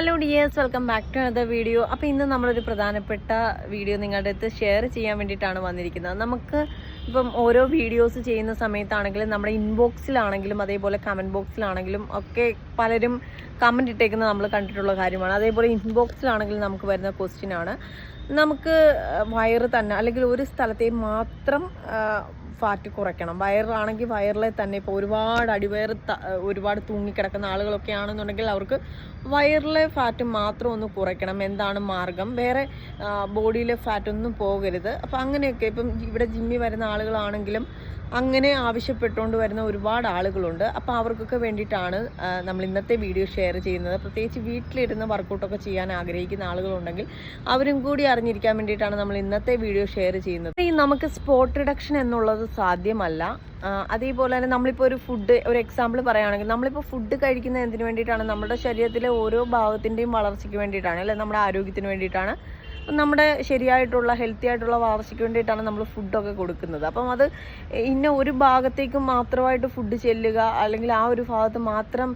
Hello dears welcome back to another video അപ്പോൾ ഇന്ന് നമ്മളൊരു പ്രധാനപ്പെട്ട വീഡിയോ നിങ്ങളുടെ അടുത്ത് ഷെയർ ചെയ്യാൻ വേണ്ടിയിട്ടാണ് വന്നിരിക്കുന്നത്. നമുക്ക് ഇപ്പം ഓരോ വീഡിയോസ് ചെയ്യുന്ന സമയത്താണെങ്കിലും നമ്മുടെ ഇൻബോക്സിലാണെങ്കിലും അതേപോലെ കമന്റ് ബോക്സിലാണെങ്കിലും ഒക്കെ പലരും കമന്റ് ഇട്ടേക്കുന്നത് നമ്മൾ കണ്ടിട്ടുള്ള കാര്യമാണ്. അതേപോലെ ഇൻബോക്സിലാണെങ്കിലും നമുക്ക് വരുന്ന ക്വസ്റ്റ്യൻ ആണ്. നമുക്ക് വയറ് തന്നെ അല്ലെങ്കിൽ ഒരു സ്ഥലത്തെ മാത്രം ഫാറ്റ് കുറയ്ക്കണം. വയറാണെങ്കിൽ വയറിലെ തന്നെ ഇപ്പോൾ ഒരുപാട് അടിവയറ് ത- ഒരുപാട് തൂങ്ങിക്കിടക്കുന്ന ആളുകളൊക്കെ ആണെന്നുണ്ടെങ്കിൽ അവർക്ക് വയറിലെ ഫാറ്റ് മാത്രം ഒന്ന് കുറയ്ക്കണം. എന്താണ് മാർഗം? വേറെ ബോഡിയിലെ ഫാറ്റ് ഒന്നും പോകരുത്. അപ്പം അങ്ങനെയൊക്കെ ഇപ്പം ഇവിടെ ജിമ്മിൽ വരുന്ന ആളുകളാണെങ്കിലും അങ്ങനെ ആവശ്യപ്പെട്ടുകൊണ്ട് വരുന്ന ഒരുപാട് ആളുകളുണ്ട്. അപ്പോൾ അവർക്കൊക്കെ വേണ്ടിയിട്ടാണ് നമ്മൾ ഇന്നത്തെ വീഡിയോ ഷെയർ ചെയ്യുന്നത്. പ്രത്യേകിച്ച് വീട്ടിലിരുന്ന് വർക്കൗട്ടൊക്കെ ചെയ്യാൻ ആഗ്രഹിക്കുന്ന ആളുകളുണ്ടെങ്കിൽ അവരും കൂടി അറിഞ്ഞിരിക്കാൻ വേണ്ടിയിട്ടാണ് നമ്മൾ ഇന്നത്തെ വീഡിയോ ഷെയർ ചെയ്യുന്നത്. ഈ നമുക്ക് സ്പോട്ട് റിഡക്ഷൻ എന്നുള്ളത് സാധ്യമല്ല. അതേപോലെ തന്നെ നമ്മളിപ്പോൾ ഒരു ഫുഡ് ഒരു എക്സാമ്പിൾ പറയുകയാണെങ്കിൽ നമ്മളിപ്പോൾ ഫുഡ് കഴിക്കുന്നത് എന്തിനു വേണ്ടിയിട്ടാണ്? നമ്മുടെ ശരീരത്തിലെ ഓരോ ഭാഗത്തിന്റെയും വളർച്ചയ്ക്ക് വേണ്ടിയിട്ടാണ് അല്ലെ? നമ്മുടെ ആരോഗ്യത്തിന് വേണ്ടിയിട്ടാണ്. നമ്മുടെ ശരിയായിട്ടുള്ള ഹെൽത്തി ആയിട്ടുള്ള വളർച്ചയ്ക്ക് വേണ്ടിയിട്ടാണ് നമ്മൾ ഫുഡൊക്കെ കൊടുക്കുന്നത്. അപ്പം അത് ഇന്ന ഒരു ഭാഗത്തേക്ക് മാത്രമായിട്ട് ഫുഡ് ചെല്ലുക അല്ലെങ്കിൽ ആ ഒരു ഭാഗത്ത് മാത്രം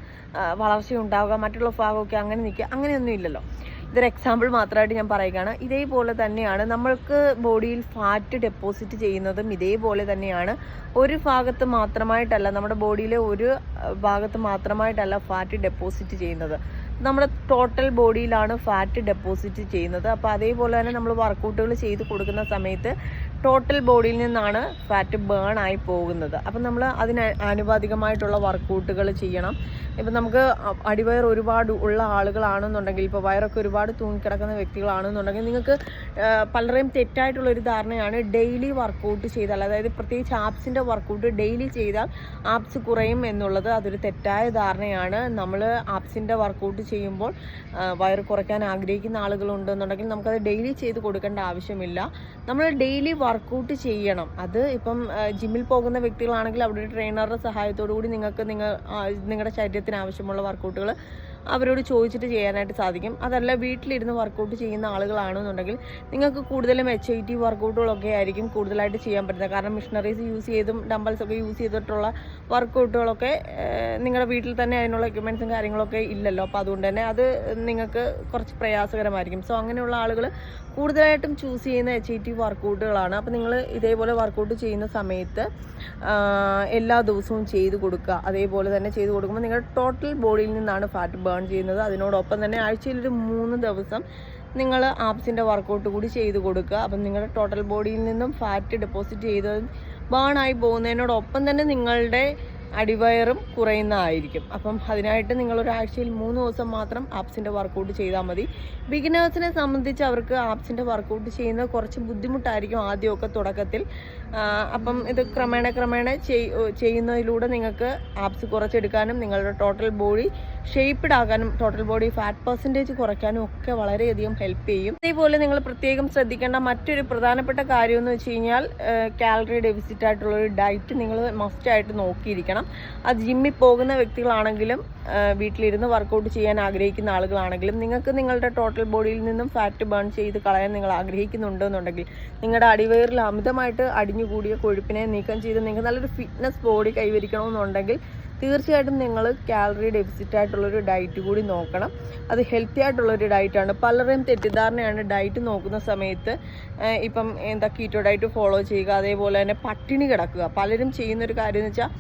വളർച്ച ഉണ്ടാവുക മറ്റുള്ള ഭാഗമൊക്കെ അങ്ങനെ നിൽക്കുക അങ്ങനെയൊന്നും ഇല്ലല്ലോ. ഇതൊരു എക്സാമ്പിൾ മാത്രമായിട്ട് ഞാൻ പറയുകയാണ്. ഇതേപോലെ തന്നെയാണ് നമ്മൾക്ക് ബോഡിയിൽ ഫാറ്റ് ഡെപ്പോസിറ്റ് ചെയ്യുന്നതും ഇതേപോലെ തന്നെയാണ് ഒരു ഭാഗത്ത് മാത്രമായിട്ടല്ല നമ്മുടെ ബോഡിയിലെ ഒരു ഭാഗത്ത് മാത്രമായിട്ടല്ല ഫാറ്റ് ഡെപ്പോസിറ്റ് ചെയ്യുന്നത്. നമ്മുടെ ടോട്ടൽ ബോഡിയിലാണ് ഫാറ്റ് ഡെപ്പോസിറ്റ് ചെയ്യുന്നത്. അപ്പോൾ അതേപോലെ തന്നെ നമ്മൾ വർക്കൗട്ടുകൾ ചെയ്ത് കൊടുക്കുന്ന സമയത്ത് ടോട്ടൽ ബോഡിയിൽ നിന്നാണ് ഫാറ്റ് ബേൺ ആയി പോകുന്നത്. അപ്പം നമ്മൾ അതിന് ആനുപാതികമായിട്ടുള്ള വർക്കൗട്ടുകൾ ചെയ്യണം. ഇപ്പം നമുക്ക് അടിവയർ ഒരുപാട് ഉള്ള ആളുകളാണെന്നുണ്ടെങ്കിൽ ഇപ്പോൾ വയറൊക്കെ ഒരുപാട് തൂങ്ങിക്കിടക്കുന്ന വ്യക്തികളാണെന്നുണ്ടെങ്കിൽ നിങ്ങൾക്ക് പലരെയും തെറ്റായിട്ടുള്ള ഒരു ധാരണയാണ് ഡെയിലി വർക്കൗട്ട് ചെയ്താൽ. അതായത് പ്രത്യേകിച്ച് ആപ്സിന്റെ വർക്കൗട്ട് ഡെയിലി ചെയ്താൽ ആപ്സ് കുറയും എന്നുള്ളത് അതൊരു തെറ്റായ ധാരണയാണ്. നമ്മൾ ആപ്സിന്റെ വർക്കൗട്ട് ചെയ്യുമ്പോൾ വയർ കുറയ്ക്കാൻ ആഗ്രഹിക്കുന്ന ആളുകളുണ്ടെന്നുണ്ടെങ്കിൽ നമുക്കത് ഡെയിലി ചെയ്ത് കൊടുക്കേണ്ട ആവശ്യമില്ല. നമ്മൾ ഡെയിലി വർക്കൗട്ട് ചെയ്യണം. അത് ഇപ്പം ജിമ്മിൽ പോകുന്ന വ്യക്തികളാണെങ്കിൽ അവിടെ ട്രെയിനറുടെ സഹായത്തോടു കൂടി നിങ്ങൾക്ക് നിങ്ങൾ നിങ്ങളുടെ ശരീരത്തിന് ആവശ്യമുള്ള വർക്കൗട്ടുകൾ അവരോട് ചോദിച്ചിട്ട് ചെയ്യാനായിട്ട് സാധിക്കും. അതല്ല വീട്ടിലിരുന്ന് വർക്കൗട്ട് ചെയ്യുന്ന ആളുകളാണെന്നുണ്ടെങ്കിൽ നിങ്ങൾക്ക് കൂടുതലും എച്ച് ഐ ടി വർക്കൗട്ടുകളൊക്കെ ആയിരിക്കും കൂടുതലായിട്ട് ചെയ്യാൻ പറ്റുന്നത്. കാരണം മിഷനറീസ് യൂസ് ചെയ്തും ഡംബൽസ് ഒക്കെ യൂസ് ചെയ്തിട്ടുള്ള വർക്കൗട്ടുകളൊക്കെ നിങ്ങളുടെ വീട്ടിൽ തന്നെ അതിനുള്ള എക്യുപ്മെൻസും കാര്യങ്ങളൊക്കെ ഇല്ലല്ലോ. അപ്പോൾ അതുകൊണ്ട് തന്നെ അത് നിങ്ങൾക്ക് കുറച്ച് പ്രയാസകരമായിരിക്കും. സോ അങ്ങനെയുള്ള ആളുകൾ കൂടുതലായിട്ടും ചൂസ് ചെയ്യുന്ന എച്ച് ഐ ടി വർക്കൗട്ടുകളാണ് അപ്പോൾ നിങ്ങൾ ഇതേപോലെ വർക്കൗട്ട് ചെയ്യുന്ന സമയത്ത് എല്ലാ ദിവസവും ചെയ്ത് കൊടുക്കുക. അതേപോലെ തന്നെ ചെയ്ത് കൊടുക്കുമ്പോൾ നിങ്ങളുടെ ടോട്ടൽ ബോഡിയിൽ നിന്നാണ് ഫാറ്റ് ബേൺ ചെയ്യുന്നത്. അതിനോടൊപ്പം തന്നെ ആഴ്ചയിൽ ഒരു മൂന്ന് ദിവസം നിങ്ങൾ ആപ്സിന്റെ വർക്കൗട്ട് കൂടി ചെയ്ത് കൊടുക്കുക. അപ്പം നിങ്ങളുടെ ടോട്ടൽ ബോഡിയിൽ നിന്നും ഫാറ്റ് ഡെപ്പോസിറ്റ് ചെയ്ത് ബേണായി പോകുന്നതിനോടൊപ്പം തന്നെ നിങ്ങളുടെ അടിവയറും കുറയുന്നതായിരിക്കും. അപ്പം അതിനായിട്ട് നിങ്ങൾ ഒരാഴ്ചയിൽ മൂന്ന് ദിവസം മാത്രം ആപ്സിന്റെ വർക്കൗട്ട് ചെയ്താൽ മതി. ബിഗിനേഴ്സിനെ സംബന്ധിച്ച് അവർക്ക് ആപ്സിന്റെ വർക്കൗട്ട് ചെയ്യുന്നത് കുറച്ച് ബുദ്ധിമുട്ടായിരിക്കും ആദ്യമൊക്കെ തുടക്കത്തിൽ. അപ്പം ഇത് ക്രമേണ ക്രമേണ ചെയ്യുന്നതിലൂടെ നിങ്ങൾക്ക് ആപ്സ് കുറച്ചെടുക്കാനും നിങ്ങളുടെ ടോട്ടൽ ബോഡി ഷേപ്പ്ഡ് ആകാനും ടോട്ടൽ ബോഡി ഫാറ്റ് പെർസെന്റേജ് കുറയ്ക്കാനും ഒക്കെ വളരെയധികം ഹെൽപ്പ് ചെയ്യും. അതേപോലെ നിങ്ങൾ പ്രത്യേകം ശ്രദ്ധിക്കേണ്ട മറ്റൊരു പ്രധാനപ്പെട്ട കാര്യം എന്ന് വെച്ച് കഴിഞ്ഞാൽ കാലറി ഡെഫിസിറ്റ് ആയിട്ടുള്ള ഒരു ഡയറ്റ് നിങ്ങൾ മസ്റ്റ് മസ്റ്റായിട്ട് നോക്കിയിരിക്കണം. അത് ജിമ്മിൽ പോകുന്ന വ്യക്തികളാണെങ്കിലും വീട്ടിലിരുന്ന് വർക്കൗട്ട് ചെയ്യാൻ ആഗ്രഹിക്കുന്ന ആളുകളാണെങ്കിലും നിങ്ങൾക്ക് നിങ്ങളുടെ ടോട്ടൽ ബോഡിയിൽ നിന്നും ഫാറ്റ് ബേൺ ചെയ്ത് കളയാൻ നിങ്ങൾ ആഗ്രഹിക്കുന്നുണ്ടെന്നുണ്ടെങ്കിൽ നിങ്ങളുടെ അടിവയറിൽ അമിതമായിട്ട് അടിഞ്ഞുകൂടിയ കൊഴുപ്പിനെ നീക്കം ചെയ്ത് നിങ്ങൾക്ക് നല്ലൊരു ഫിറ്റ്നസ് ബോഡി കൈവരിക്കണമെന്നുണ്ടെങ്കിൽ തീർച്ചയായിട്ടും നിങ്ങൾ കാലറി ഡെഫിസിറ്റ് ആയിട്ടുള്ളൊരു ഡയറ്റ് കൂടി നോക്കണം. അത് ഹെൽത്തി ആയിട്ടുള്ളൊരു ഡയറ്റാണ് പലരുടെയും തെറ്റിദ്ധാരണയാണ് ഡയറ്റ് നോക്കുന്ന സമയത്ത് ഇപ്പം എന്താ കീറ്റോ ഡയറ്റ് ഫോളോ ചെയ്യുക അതേപോലെ തന്നെ പട്ടിണി കിടക്കുക. പലരും ചെയ്യുന്നൊരു കാര്യം എന്ന് വെച്ചാൽ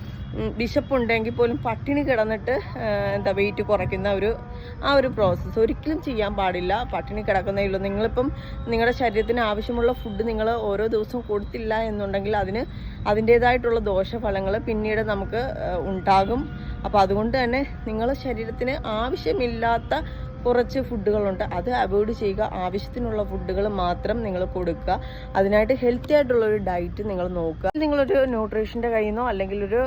വിശപ്പുണ്ടെങ്കിൽ പോലും പട്ടിണി കിടന്നിട്ട് എന്താ വെയിറ്റ് കുറയ്ക്കുന്ന ഒരു ആ ഒരു പ്രോസസ്സ് ഒരിക്കലും ചെയ്യാൻ പാടില്ല. പട്ടിണി കിടക്കുന്നേ ഉള്ളൂ. നിങ്ങളിപ്പം നിങ്ങളുടെ ശരീരത്തിന് ആവശ്യമുള്ള ഫുഡ് നിങ്ങൾ ഓരോ ദിവസവും കൊടുത്തില്ല എന്നുണ്ടെങ്കിൽ അതിന് അതിന്റേതായിട്ടുള്ള ദോഷഫലങ്ങൾ പിന്നീട് നമുക്ക് ഉണ്ടാകും. അപ്പോൾ അതുകൊണ്ട് തന്നെ നിങ്ങളുടെ ശരീരത്തിന് ആവശ്യമില്ലാത്ത കുറച്ച് ഫുഡുകളുണ്ട്. അത് അവോയ്ഡ് ചെയ്യുക. ആവശ്യത്തിനുള്ള ഫുഡുകൾ മാത്രം നിങ്ങൾ കൊടുക്കുക. അതിനായിട്ട് ഹെൽത്തി ആയിട്ടുള്ള ഒരു ഡയറ്റ് നിങ്ങൾ നോക്കുക. നിങ്ങളൊരു ന്യൂട്രീഷന്റെ കയ്യിൽ നിന്നോ അല്ലെങ്കിൽ ഒരു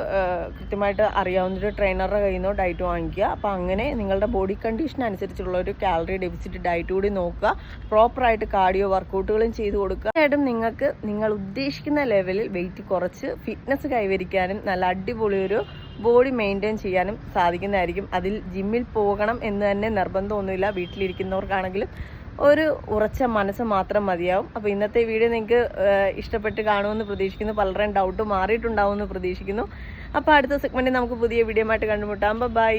കൃത്യമായിട്ട് അറിയാവുന്ന ഒരു ട്രെയിനറുടെ കയ്യിൽ നിന്നോ ഡയറ്റ് വാങ്ങിക്കുക. അപ്പോൾ അങ്ങനെ നിങ്ങളുടെ ബോഡി കണ്ടീഷൻ അനുസരിച്ചുള്ള ഒരു കാലറി ഡെഫിസിറ്റ് ഡയറ്റ് കൂടി നോക്കുക. പ്രോപ്പറായിട്ട് കാർഡിയോ വർക്കൗട്ടുകളും ചെയ്ത് കൊടുക്കുക. ആയിട്ടും നിങ്ങൾക്ക് നിങ്ങൾ ഉദ്ദേശിക്കുന്ന ലെവലിൽ വെയിറ്റ് കുറച്ച് ഫിറ്റ്നസ് കൈവരിക്കാനും നല്ല അടിപൊളി ഒരു ബോഡി മെയിന്റെയിൻ ചെയ്യാനും സാധിക്കുന്നതായിരിക്കും. അതിൽ ജിമ്മിൽ പോകണം എന്ന് തന്നെ നിർബന്ധമൊന്നുമില്ല. വീട്ടിലിരിക്കുന്നവർക്കാണെങ്കിലും ഒരു ഉറച്ച മനസ്സ് മാത്രം മതിയാവും. അപ്പോൾ ഇന്നത്തെ വീഡിയോ നിങ്ങൾക്ക് ഇഷ്ടപ്പെട്ട് കാണുമെന്ന് പ്രതീക്ഷിക്കുന്നു. പലരുടെയും ഡൗട്ട് മാറിയിട്ടുണ്ടാവുമെന്ന് പ്രതീക്ഷിക്കുന്നു. അപ്പോൾ അടുത്ത സെഗ്മെന്റിൽ നമുക്ക് പുതിയ വീഡിയോ ആയിട്ട് കണ്ടുമുട്ടാം. ബൈ